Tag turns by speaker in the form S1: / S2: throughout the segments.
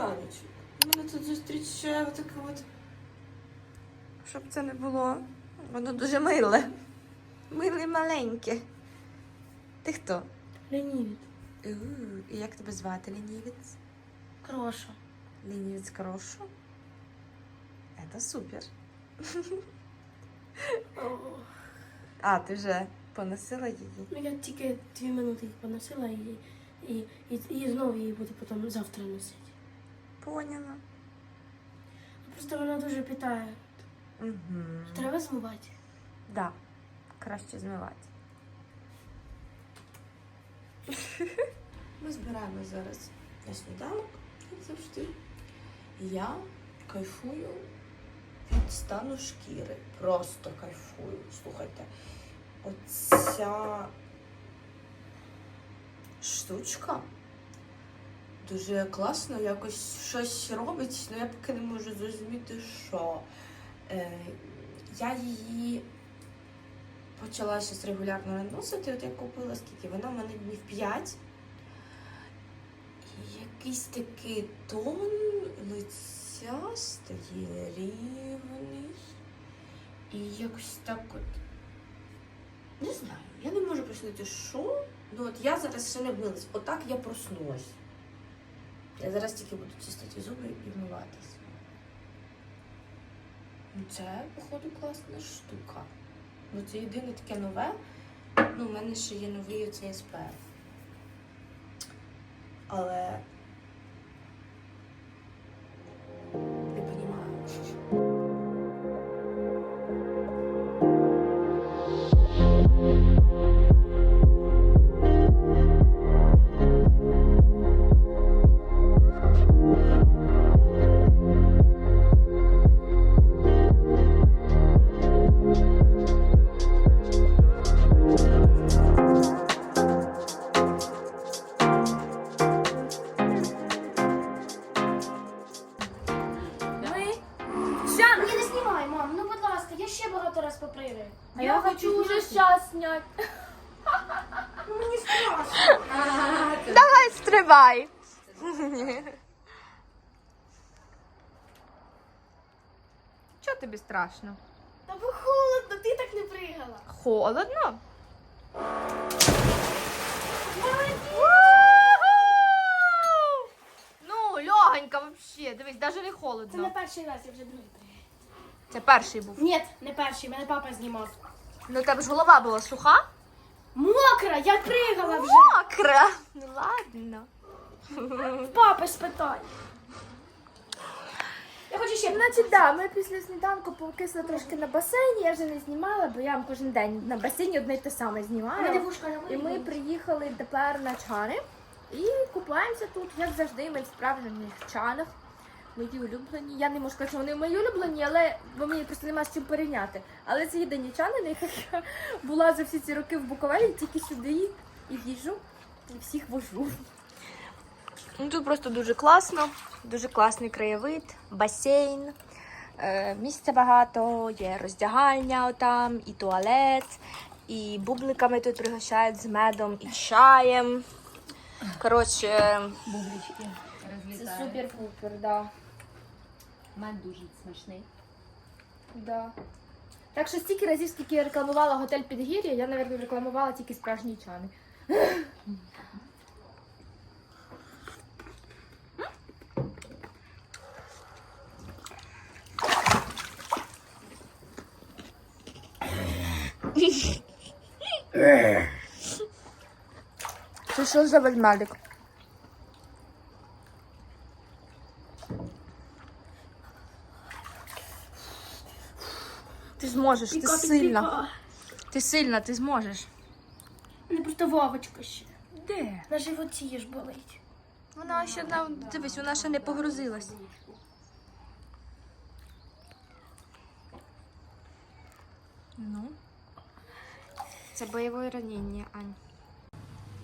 S1: раночок. Мене тут зустрічає отаке от. Щоб це не було. Воно дуже миле. Миле маленьке. Ти хто?
S2: Леонід.
S1: І як тебе звати, лінівець?
S2: Кроша.
S1: Лінівець Крошу? Це супер. А, ти вже поносила її?
S2: Ну я тільки дві минути їх поносила і, і, і, і знову її буду потім завтра носити.
S1: Поняла.
S2: Просто вона дуже питає.
S1: Угу.
S2: Треба змивати.
S1: Да, краще змивати. Ми збираємо зараз на сніданок, як завжди. Я кайфую від стану шкіри. Просто кайфую. Слухайте, оця штучка дуже класно, якось щось робить, але я поки не можу зрозуміти, що. Е, я її почала щось регулярно наносити. От я купила скільки, вона в мене днів 5. І якийсь такий тон лиця стає рівний. І якось так от. Не знаю, я не можу пояснити, що. Ну от я зараз ще не вмилась. Отак я проснулась. Я зараз тільки буду чистити зуби і вмиватись. Ну, Це, походу, класна штука. Бо це єдине таке нове. Ну, у мене ще є новий оцей СПФ. Але.
S2: Ще багато раз попригаю. А я, хочу вже зараз зняти. Мені страшно.
S1: Давай стрибай! Чого тобі страшно?
S2: Та бо холодно, ти так не пригала.
S1: Холодно? Ну, легонько вообще. Дивись, навіть не холодно.
S2: Це не
S1: холодно.
S2: перший раз, я вже другий.
S1: Це перший був.
S2: Ні, не перший, мене папа знімав.
S1: Ну, у тебе ж голова була суха?
S2: Мокра, я пригала вже.
S1: Мокра. Ну ладно.
S2: В папи спитай. Я хочу ще.
S3: Значить, да, ми після сніданку покисли трошки на басейні. Я вже не знімала, бо я кожен день на басейні одне й те саме
S2: мене
S3: знімаю.
S2: вушка на
S3: І ми приїхали тепер на чани і купаємося тут, як завжди, ми в справжніх чанах. Мої улюблені. Я не можу сказати, що вони мої улюблені, але бо мені просто нема з чим порівняти. Але це єдині чани, на яких я була за всі ці роки в Буковелі, тільки сюди і їжу, і всіх вожу.
S1: Ну, тут просто дуже класно, дуже класний краєвид, басейн, е, місця багато, є роздягальня отам, і туалет, і бубликами тут пригощають з медом і чаєм. Коротше,
S4: Бублички
S3: Це супер-пупер, да.
S4: Мед дуже смачний.
S3: Да. Так що стільки разів, скільки я рекламувала готель Підгір'я, я, мабуть, рекламувала тільки справжні чани.
S1: це що за ведмедик? Ти зможеш, ти сильна. Ти сильна, ти зможеш.
S2: Не просто Вовочка ще.
S1: Де?
S2: На животі ж болить.
S1: Вона ще дивись, вона ще не погрузилась. Ну. Це бойове ранення, Ань.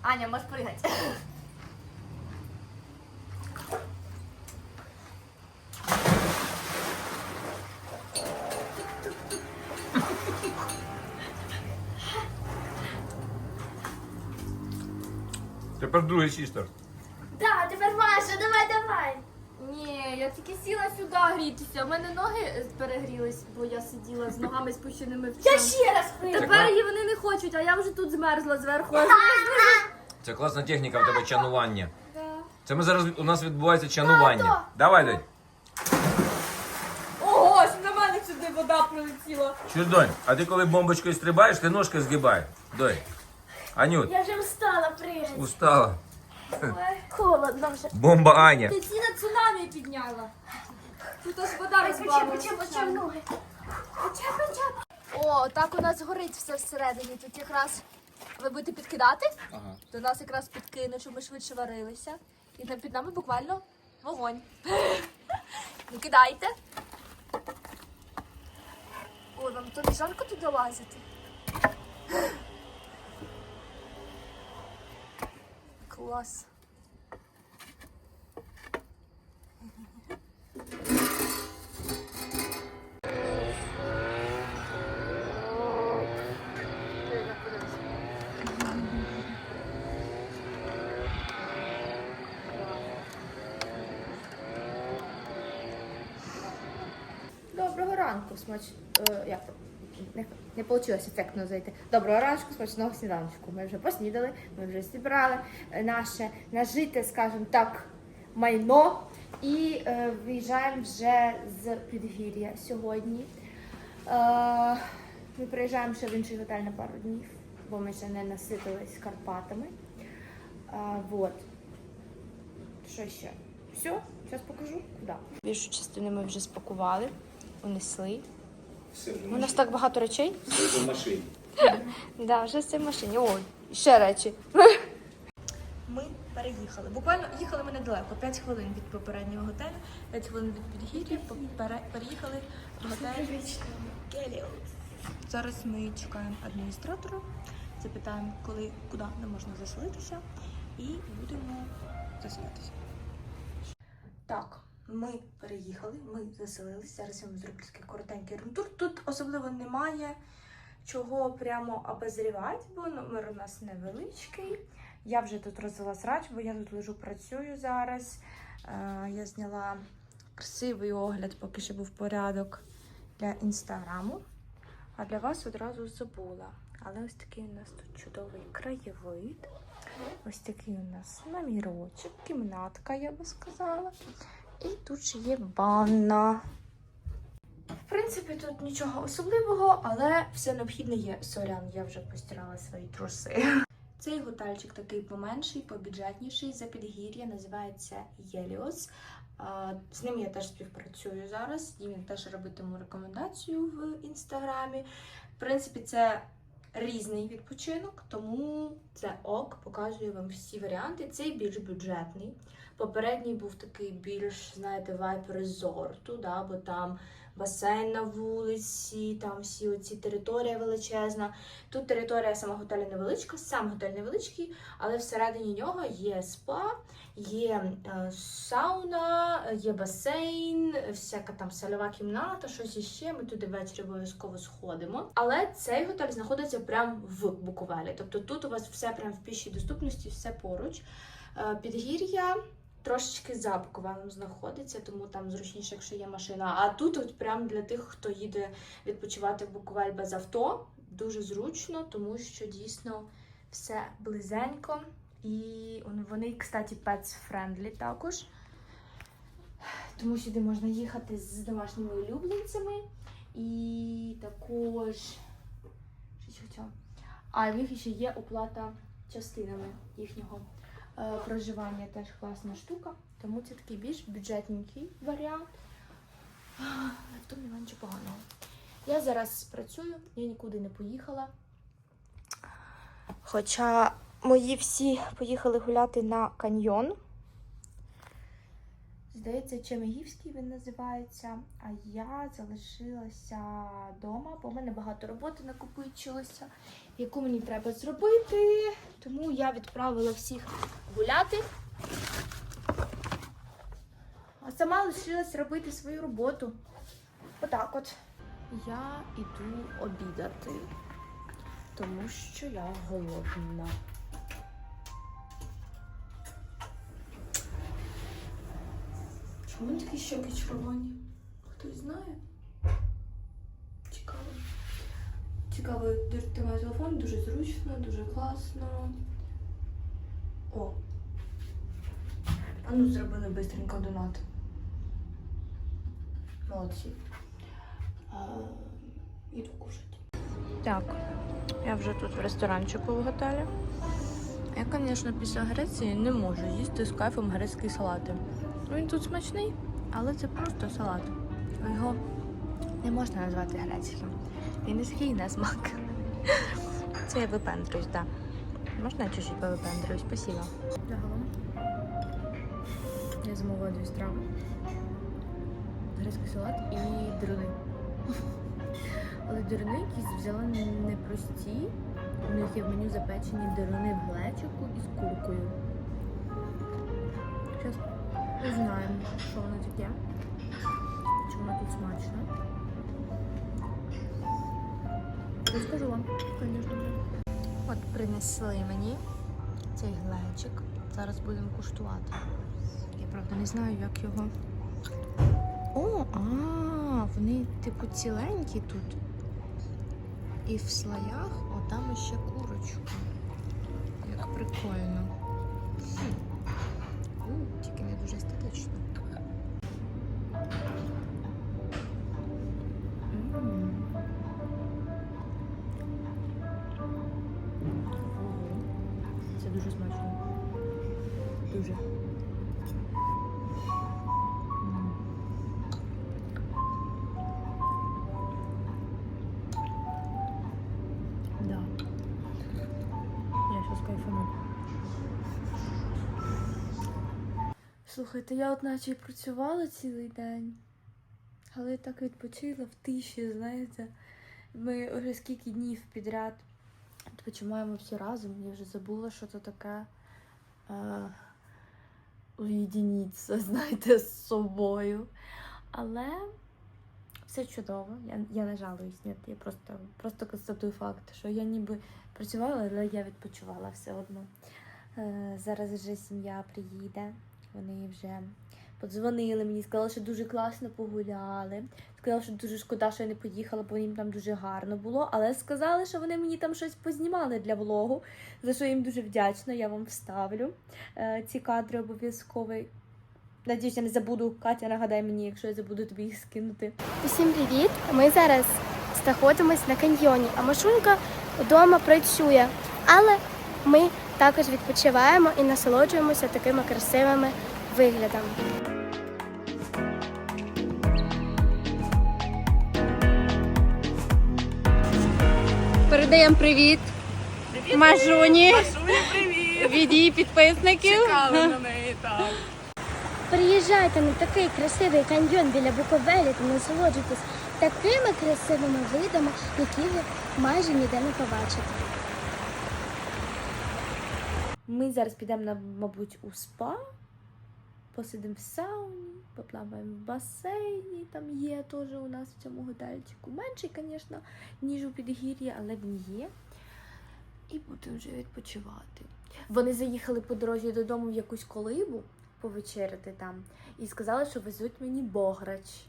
S1: Аня, можеш пригати.
S5: Другий сістер.
S2: Да, тепер Маша, давай, давай.
S1: Ні, Я тільки сіла сюди грітися. У мене ноги перегрілись, бо я сиділа з ногами спущеними в
S2: Я ще раз прийду.
S1: Тепер її вони не хочуть, а я вже тут змерзла зверху.
S5: Це класна техніка в тебе чанування. Це ми зараз у нас відбувається чанування. Давай, Донь.
S1: Ого, ж на мене сюди вода прилетіла.
S5: Чуєш, Донь, а ти коли бомбочкою стрибаєш, ти ножки згибай. Донь. Анют,
S2: Я вже встала пригати.
S5: устала.
S2: Холодно вже.
S5: Бомба Аня.
S1: Ти ціна цунамі підняла. Тут аж вода
S2: ноги. Пече.
S1: О, так у нас горить все всередині. Тут якраз ви будете підкидати.
S5: Ага.
S1: До нас якраз підкинуть, щоб ми швидше варилися. І на- під нами буквально вогонь. Ну кидайте. Ой, вам то не жарко туди лазити. Клас. Доброго ранку, смач. Е, як? Не, не вийшло ефектно зайти. Доброго ранку, смачного сніданочку. Ми вже поснідали, ми вже зібрали наше нажите, скажімо так, майно і е, виїжджаємо вже з підгір'я сьогодні. Е, ми приїжджаємо ще в інший готель на пару днів, бо ми ще не наситились Карпатами. Е, вот. Що ще? Все, зараз покажу. Куди? Більшу частину ми вже спакували, унесли. У нас так багато речей.
S5: Все в машині.
S1: Да, вже все в машині. Ой, ще речі. Ми переїхали. Буквально їхали ми недалеко, 5 хвилин від попереднього готелю, 5 хвилин від підгір'я, переїхали в готель Геліос. Зараз ми чекаємо адміністратора, запитаємо, коли, куди не можна заселитися, і будемо заселятися. Так, ми переїхали, ми заселилися. Зараз я вам зроблю такий коротенький румтур. Тут особливо немає чого прямо обозрівати, бо номер у нас невеличкий. Я вже тут розвела срач, бо я тут лежу, працюю зараз. Е, я зняла красивий огляд, поки ще був порядок для інстаграму. А для вас одразу забула. Але ось такий у нас тут чудовий краєвид. Ось такий у нас намірочок, кімнатка, я би сказала. І тут ще є ванна. В принципі, тут нічого особливого, але все необхідне є. Сорян, я вже постирала свої труси. Цей готельчик такий поменший, побюджетніший за підгір'я, називається Єліос. З ним я теж співпрацюю зараз. Їм я теж робитиму рекомендацію в інстаграмі. В принципі, це різний відпочинок, тому це ок, показую вам всі варіанти. Цей більш бюджетний. Попередній був такий більш, знаєте, вайп резорту, да, бо там басейн на вулиці, там всі оці територія величезна. Тут територія самого готелю невеличка, сам готель невеличкий, але всередині нього є спа, є е, сауна, є басейн, всяка там сольова кімната, щось іще. Ми туди ввечері обов'язково сходимо. Але цей готель знаходиться прямо в Буковелі. Тобто тут у вас все прямо в пішій доступності, все поруч. Е, Підгір'я трошечки за Буковелем знаходиться, тому там зручніше, якщо є машина. А тут от прям для тих, хто їде відпочивати в Буковель без авто, дуже зручно, тому що дійсно все близенько. І вони, кстати, pets friendly також. Тому сюди можна їхати з домашніми улюбленцями. І також. Щось хотіла. А в них ще є оплата частинами їхнього проживання. Теж класна штука. Тому це такий більш бюджетненький варіант. Але в тому немає нічого поганого. Я зараз працюю, я нікуди не поїхала. Хоча мої всі поїхали гуляти на каньйон. Здається, Чемегівський він називається. А я залишилася вдома, бо в мене багато роботи накопичилося, яку мені треба зробити. Тому я відправила всіх гуляти. А сама лишилась робити свою роботу. Отак от. Я іду обідати, тому що я голодна.
S6: Чому такі щоки червоні? Хтось знає? Цікаво. Цікаво, тримаю телефон, дуже зручно, дуже класно. О. А ну зробили бистренько донат. Молодці. Іду кушати.
S1: Так, я вже тут в ресторанчику в готелі. Я, звісно, після Греції не можу їсти з кайфом грецькі салати. Він тут смачний, але це просто салат. Його не можна назвати грецьким. Він низький на смак. Це я випендрюсь, так. Можна я чуть-чуть повипендрюсь? Спасибо. Загалом. Я замовила дві страви. Грецький салат і дируни. Але дируни якісь взяла не прості. У них є в меню запечені дируни в глечику із куркою. Зараз узнаємо, що воно таке. Воно тут смачно. Розкажу вам, звісно. От принесли мені цей глечик. Зараз будемо куштувати. Я правда не знаю, як його. О, а, вони типу ціленькі тут. І в слоях отам ще курочка. Як прикольно. Дуже. Да. Я щас кайфану. Слухайте, я от наче і працювала цілий день, але я так відпочила в тиші, знаєте. Ми вже скільки днів підряд відпочиваємо всі разом. Я вже забула, що це таке уєдиніться, знаєте, з собою. Але все чудово. Я, я не жалуюсь, ні, я просто, просто констатую факт, що я ніби працювала, але я відпочивала все одно. Е, зараз вже сім'я приїде. Вони вже подзвонили мені, сказали, що дуже класно погуляли. Сказали, що дуже шкода, що я не поїхала, бо їм там дуже гарно було. Але сказали, що вони мені там щось познімали для влогу, за що їм дуже вдячна. Я вам вставлю е, ці кадри обов'язково. Надіюсь, я не забуду. Катя, нагадай мені, якщо я забуду тобі їх скинути.
S2: Усім привіт! Ми зараз знаходимось на каньйоні, а Машунька вдома працює. Але ми також відпочиваємо і насолоджуємося такими красивими виглядами.
S7: Передаємо привіт, Мажуні. Від її підписників.
S2: Приїжджайте на такий красивий каньйон біля Буковелі та насолоджуйтесь такими красивими видами, які ви майже ніде не побачите.
S1: Ми зараз підемо, на, мабуть, у спа, посидимо в сауні, поплаваємо в басейні, там є теж у нас в цьому готельчику. Менший, звісно, ніж у Підгір'ї, але він є. І будемо вже відпочивати. Вони заїхали по дорозі додому в якусь колибу повечеряти там і сказали, що везуть мені бограч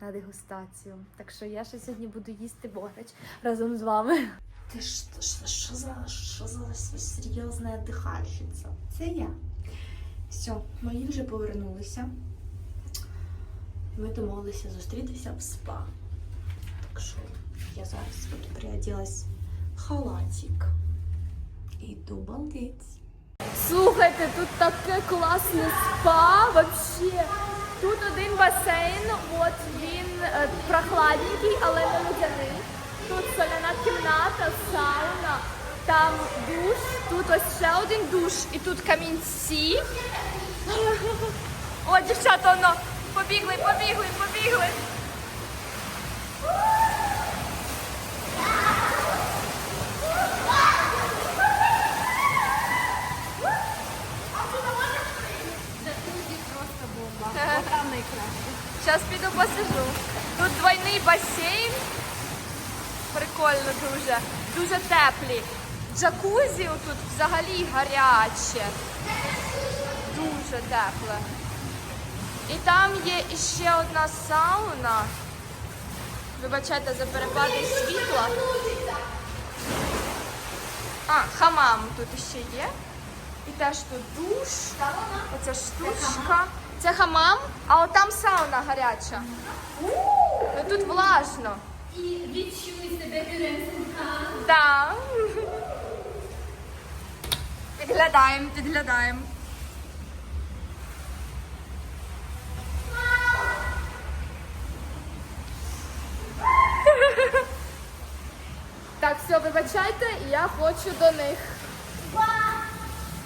S1: на дегустацію. Так що я ще сьогодні буду їсти бограч разом з вами. Ти ж що, що за що за серйозна дихальщиця? Це я. Все, мої вже повернулися. Ми домовилися зустрітися в спа. Так що я зараз от приоділась в халатик. Іду балдець. Слухайте, тут таке класне спа вообще. Тут один басейн, от він е, прохладненький, але не ледяний. Тут соляна кімната, сауна, там душ, тут ось ще один душ, і тут камінці. О, дівчата, воно, побігли, побігли, побігли. Зараз піду посижу. Тут двойний басейн. Прикольно дуже. Дуже теплі. Джакузі тут взагалі гаряче. Дуже тепле. І там є іще одна сауна. Вибачайте за перепади світла. А, хамам тут іще є. І теж тут душ. Оця штучка. Це хамам, а от там сауна гаряча. Ну тут влажно.
S4: І відчуй себе.
S1: Так. Підглядаємо, підглядаємо. Так, все, вибачайте, і я хочу до них.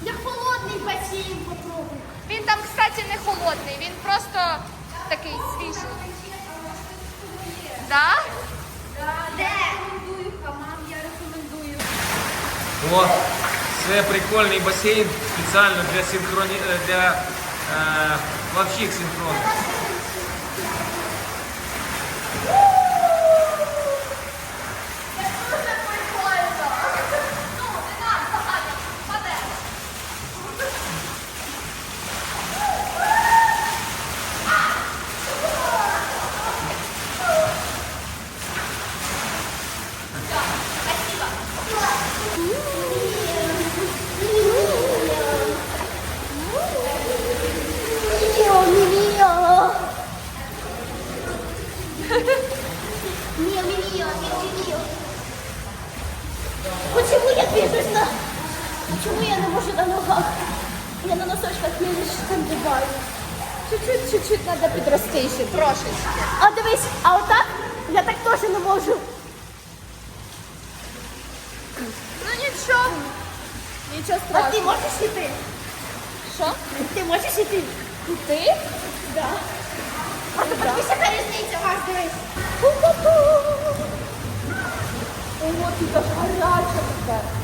S2: Я холодний басейн попробую.
S1: Він там, кстати, не холодний, він просто такий свіжий. Да?
S2: Де?
S5: О, це прикольний басейн спеціально для синхроні... е, для е, плавчих синхронних.
S2: Почему я не можу на ногах? Я на носочках не штандибаю.
S1: Чуть-чуть, чуть-чуть треба підрости ще, трошечки.
S2: А дивись, а отак я так теж не можу.
S1: Ну нічого. Нічого
S2: А ти можеш іти?
S1: Що?
S2: Ти можеш іти?
S1: Ти?
S2: Да. Просто подивися, яка різниця вас, дивись.
S1: О, ти так гаряча тепер.